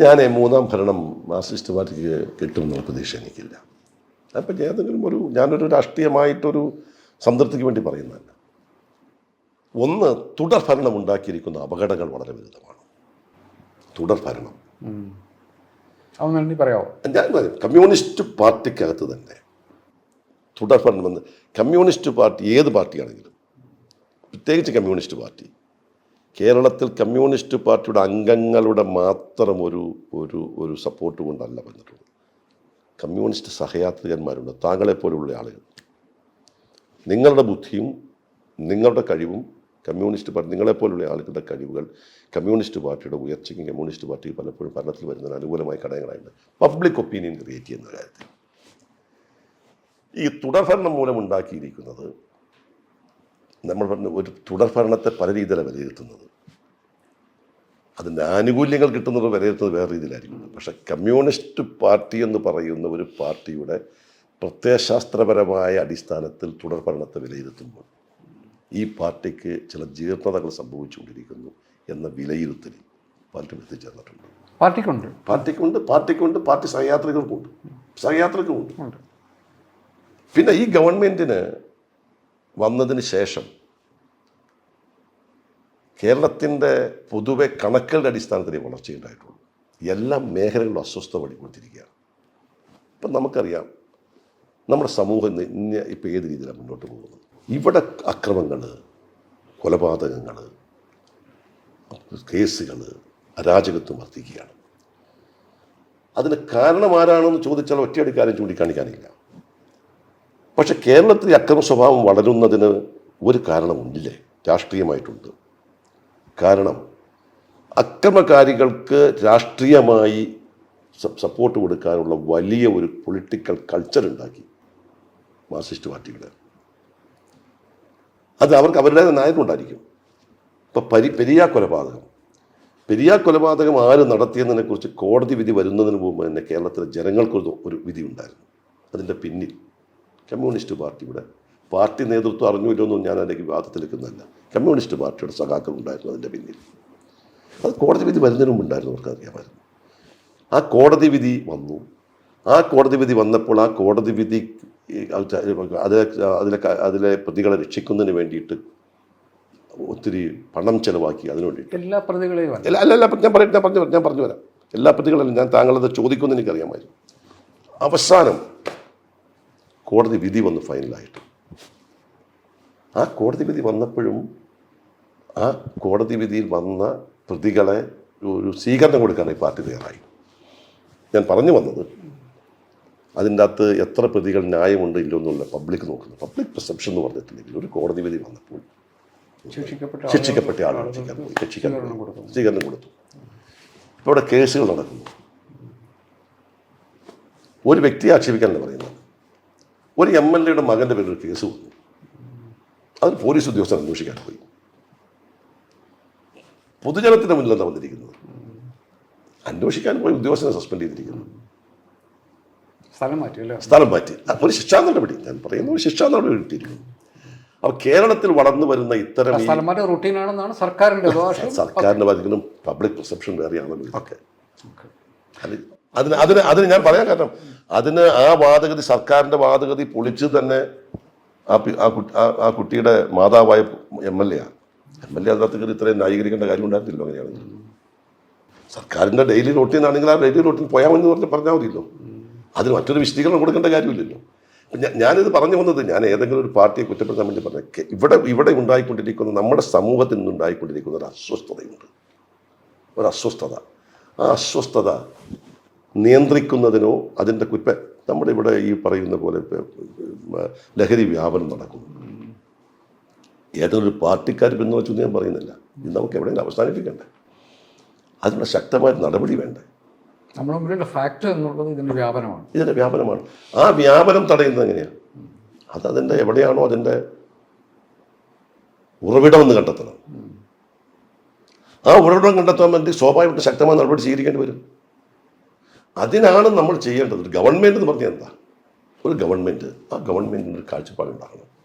ഞാൻ മൂന്നാം ഭരണം മാർക്സിസ്റ്റ് പാർട്ടിക്ക് കിട്ടുമെന്നുള്ള പ്രതീക്ഷ എനിക്കില്ല. അപ്പം ഏതെങ്കിലും ഒരു ഞാനൊരു രാഷ്ട്രീയമായിട്ടൊരു സംതൃപ്തിക്ക് വേണ്ടി പറയുന്നതല്ല. ഒന്ന് തുടർഭരണം ഉണ്ടാക്കിയിരിക്കുന്ന അപകടങ്ങൾ വളരെ വിരുദ്ധമാണ് തുടർഭരണം പറയാമോ ഞാൻ പറയും. കമ്മ്യൂണിസ്റ്റ് പാർട്ടിക്കകത്ത് തന്നെ തുടർഭരണം എന്ന് കമ്മ്യൂണിസ്റ്റ് പാർട്ടി ഏത് പാർട്ടിയാണെങ്കിലും പ്രത്യേകിച്ച് കമ്മ്യൂണിസ്റ്റ് പാർട്ടി കേരളത്തിൽ കമ്മ്യൂണിസ്റ്റ് പാർട്ടിയുടെ അംഗങ്ങളുടെ മാത്രം ഒരു ഒരു ഒരു സപ്പോർട്ട് കൊണ്ടല്ല വന്നിട്ടുള്ളത്. കമ്മ്യൂണിസ്റ്റ് സഹയാത്രികന്മാരുണ്ട് താങ്കളെപ്പോലുള്ള ആളുകൾ. നിങ്ങളുടെ ബുദ്ധിയും നിങ്ങളുടെ കഴിവും കമ്മ്യൂണിസ്റ്റ് പാർട്ടി നിങ്ങളെപ്പോലുള്ള ആളുകളുടെ കഴിവുകൾ കമ്മ്യൂണിസ്റ്റ് പാർട്ടിയുടെ ഉയർച്ചയ്ക്കും കമ്മ്യൂണിസ്റ്റ് പാർട്ടി പലപ്പോഴും ഭരണത്തിൽ വരുന്നതിന് അനുകൂലമായ ഘടകങ്ങളായിട്ട് പബ്ലിക് ഒപ്പീനിയൻ ക്രിയേറ്റ് ചെയ്യുന്ന കാര്യത്തിൽ. ഈ തുടർഭരണം മൂലം ഉണ്ടാക്കിയിരിക്കുന്നത് നമ്മൾ പറഞ്ഞ ഒരു തുടർഭരണത്തെ പല രീതിയിലാണ് വിലയിരുത്തുന്നത്. അതിന്റെ ആനുകൂല്യങ്ങൾ കിട്ടുന്നത് വിലയിരുത്തുന്നത് വേറെ രീതിയിലായിരിക്കും. പക്ഷെ കമ്മ്യൂണിസ്റ്റ് പാർട്ടി എന്ന് പറയുന്ന ഒരു പാർട്ടിയുടെ പ്രത്യയശാസ്ത്രപരമായ അടിസ്ഥാനത്തിൽ തുടർഭരണത്തെ വിലയിരുത്തുമ്പോൾ ഈ പാർട്ടിക്ക് ചില ജീർണതകൾ സംഭവിച്ചുകൊണ്ടിരിക്കുന്നു എന്ന വിലയിരുത്തൽ പാർട്ടി എത്തിച്ചേർന്നിട്ടുണ്ട്. പാർട്ടിക്കുണ്ട്. പാർട്ടിക്കുണ്ട് പാർട്ടിക്കുണ്ട് പാർട്ടി സഹയാത്രികൾക്കുണ്ട് ഉണ്ട്. പിന്നെ ഈ ഗവൺമെന്റിന് വന്നതിന് ശേഷം കേരളത്തിന്റെ പൊതുവെ കണക്കുകളുടെ അടിസ്ഥാനത്തിലേ വളർച്ചയുണ്ടായിട്ടുള്ളൂ എല്ലാ മേഖലകളിലും അസ്വസ്ഥത പടിക്കൊടുത്തിരിക്കുകയാണ് ഇപ്പം നമുക്കറിയാം നമ്മുടെ സമൂഹം ഇന്ന് ഇന്ന് ഇപ്പം ഏത് രീതിയിലാണ് മുന്നോട്ട് പോകുന്നത്? ഇവിടെ അക്രമങ്ങൾ കൊലപാതകങ്ങൾ കേസുകൾ അരാജകത്വം വർദ്ധിക്കുകയാണ്. അതിന് കാരണം ആരാണെന്ന് ചോദിച്ചാൽ ഒറ്റയടിക്കാരും ചൂണ്ടിക്കാണിക്കാനില്ല. പക്ഷെ കേരളത്തിൽ അക്രമ സ്വഭാവം വളരുന്നതിന് ഒരു കാരണമുണ്ടില്ലേ രാഷ്ട്രീയമായിട്ടുണ്ട്. കാരണം അക്രമകാരികൾക്ക് രാഷ്ട്രീയമായി സപ്പോർട്ട് കൊടുക്കാനുള്ള വലിയ ഒരു പൊളിറ്റിക്കൽ കൾച്ചർ ഉണ്ടാക്കി മാർക്സിസ്റ്റ് പാർട്ടിയുടെ. അത് അവർക്ക് അവരുടേത് നയമുണ്ടായിരിക്കും ഇപ്പം പരി പെരിയ കൊലപാതകം. പെരിയ കൊലപാതകം ആര് നടത്തിയതിനെക്കുറിച്ച് കോടതി വിധി വരുന്നതിന് മുമ്പ് തന്നെ കേരളത്തിലെ ജനങ്ങൾക്കൊരു ഒരു വിധി ഉണ്ടായിരുന്നു അതിന്റെ പിന്നിൽ. കമ്മ്യൂണിസ്റ്റ് പാർട്ടിയുടെ പാർട്ടി നേതൃത്വം അറിഞ്ഞില്ലെന്നും ഞാൻ അതിലേക്ക് വിവാദത്തിലെടുക്കുന്നതല്ല കമ്മ്യൂണിസ്റ്റ് പാർട്ടിയുടെ സഖാക്കൾ ഉണ്ടായിരുന്നു അതിന്റെ പിന്നിൽ. അത് കോടതി വിധി വരുന്നതിന് മുമ്പ് ഉണ്ടായിരുന്നു അവർക്ക് അറിയാമായിരുന്നു. ആ കോടതി വിധി വന്നു. ആ കോടതി വിധി വന്നപ്പോൾ ആ കോടതി വിധി അതിലെ അതിലെ അതിലെ പ്രതികളെ രക്ഷിക്കുന്നതിന് വേണ്ടിയിട്ട് ഒത്തിരി പണം ചെലവാക്കി അതിനു വേണ്ടിയിട്ട്. എല്ലാ പ്രതികളെയും അല്ല അല്ല ഞാൻ പറയട്ടെ ഞാൻ പറഞ്ഞു ഞാൻ പറഞ്ഞു വരാം എല്ലാ പ്രതികളും ഞാൻ താങ്കളത് ചോദിക്കുമെന്ന് എനിക്കറിയാമായിരുന്നു. അവസാനം കോടതി വിധി വന്നു ഫൈനലായിട്ട്. ആ കോടതി വിധി വന്നപ്പോഴും ആ കോടതി വിധിയിൽ വന്ന പ്രതികളെ ഒരു സ്വീകരണം കൊടുക്കാൻ ഈ പാർട്ടി തയ്യാറായി. ഞാൻ പറഞ്ഞു വന്നത് അതിന്റെ അകത്ത് എത്ര പ്രതികൾ ന്യായമുണ്ട് ഇല്ലോ എന്നുള്ള പബ്ലിക് നോക്കുന്നു. പബ്ലിക് പെർസെപ്ഷൻ എന്ന് പറഞ്ഞിട്ടില്ലെങ്കിൽ ഒരു കോടതി വിധി വന്നപ്പോൾ ശിക്ഷിക്കപ്പെട്ട ശിക്ഷിക്കപ്പെട്ട ആളുകൾ പോയി. പോയി. സ്വീകരണം കൊടുത്തു. ഇപ്പോൾ ഇവിടെ കേസുകൾ നടക്കുന്നു. ഒരു വ്യക്തിയെ ആക്ഷേപിക്കാനല്ല പറയുന്നത്. ഒരു എം എൽ എയുടെ മകന്റെ പേരിൽ ഒരു കേസ് വന്നു. അത് പോലീസ് ഉദ്യോഗസ്ഥർ അന്വേഷിക്കാൻ പോയി. പൊതുജനത്തിന്റെ മുന്നിലാണ് വന്നിരിക്കുന്നത്. അന്വേഷിക്കാൻ പോയി ഉദ്യോഗസ്ഥനെ സസ്പെൻഡ് ചെയ്തിരിക്കുന്നു. സ്ഥലം മാറ്റി സ്ഥലം മാറ്റി. ശിക്ഷാ നടപടി ഞാൻ പറയുന്ന ഒരു ശിക്ഷാ നടപടി കിട്ടിയിരിക്കുന്നു അപ്പോൾ കേരളത്തിൽ വളർന്നു വരുന്ന ഇത്തരം സർക്കാരിന്റെ സർക്കാരിന്റെ ദോഷം സർക്കാരിന്റെ ബാധിക്കണം പബ്ലിക് പെർസെപ്ഷൻ വേറെയാണല്ലോ ഇതൊക്കെ അത് അതിന് അതിന് അതിന് ഞാൻ പറയാൻ കാരണം അതിന് ആ വാദഗതി സർക്കാരിന്റെ വാദഗതി പൊളിച്ച് തന്നെ ആ ആ കുട്ടി- ആ- ആ കുട്ടിയുടെ മാതാവായ എം എൽ എ ആണ് എം എൽ എ അതിനകത്ത് കയറി ഇത്രയും ന്യായീകരിക്കേണ്ട കാര്യം ഉണ്ടായിരുന്നില്ല അങ്ങനെയാണെങ്കിൽ. സർക്കാരിന്റെ ഡെയിലി റൂട്ടീൻ ആണെങ്കിൽ ആ ഡെയിലി റൂട്ടീൻ പോയാൽ മതി പറഞ്ഞ് പറഞ്ഞാൽ മതിയല്ലോ. അതിന് മറ്റൊരു വിശദീകരണം കൊടുക്കേണ്ട കാര്യമില്ലല്ലോ. ഞാനിത് പറഞ്ഞു വന്നത് ഞാൻ ഏതെങ്കിലും ഒരു പാർട്ടിയെ കുറ്റപ്പെടുത്താൻ വേണ്ടി പറഞ്ഞ ഇവിടെ ഇവിടെ ഉണ്ടായിക്കൊണ്ടിരിക്കുന്ന നമ്മുടെ സമൂഹത്തിൽ നിന്ന് ഉണ്ടായിക്കൊണ്ടിരിക്കുന്ന ഒരു അസ്വസ്ഥതയുണ്ട്. ഒരു അസ്വസ്ഥത. ആ അസ്വസ്ഥത നിയന്ത്രിക്കുന്നതിനോ അതിന്റെ കുറ്റ നമ്മുടെ ഇവിടെ ഈ പറയുന്ന പോലെ ലഹരി വ്യാപനം നടക്കുന്നു. ഏതൊരു ഒരു പാർട്ടിക്കാർ പിന്തുണ വെച്ചു ഞാൻ പറയുന്നില്ല. ഇത് നമുക്ക് എവിടെയെങ്കിലും അവസാനിപ്പിക്കണ്ടേ? അതിനുള്ള ശക്തമായ നടപടി വേണ്ടേ? നമ്മുടെ മുമ്പിലുള്ള ഫാക്ട് എന്നുള്ളത് ഇതിന്റെ വ്യാപനമാണ്. ഇതിന്റെ വ്യാപനമാണ്. ആ വ്യാപനം തടയുന്നത് എങ്ങനെയാണ് അത് അതിന്റെ എവിടെയാണോ അതിന്റെ ഉറവിടമെന്ന് കണ്ടെത്തണം. ആ ഉറവിടം കണ്ടെത്താൻ വേണ്ടി സ്വാഭാവികമായിട്ട് ശക്തമായ നടപടി സ്വീകരിക്കേണ്ടി വരും. അതിനാണ് നമ്മൾ ചെയ്യേണ്ടത്. ഒരു ഗവൺമെന്റ് എന്ന് പറഞ്ഞാൽ എന്താ? ഒരു ഗവൺമെന്റ് ആ ഗവൺമെന്റിന്റെ കാഴ്ചപ്പാടുണ്ടാകണം.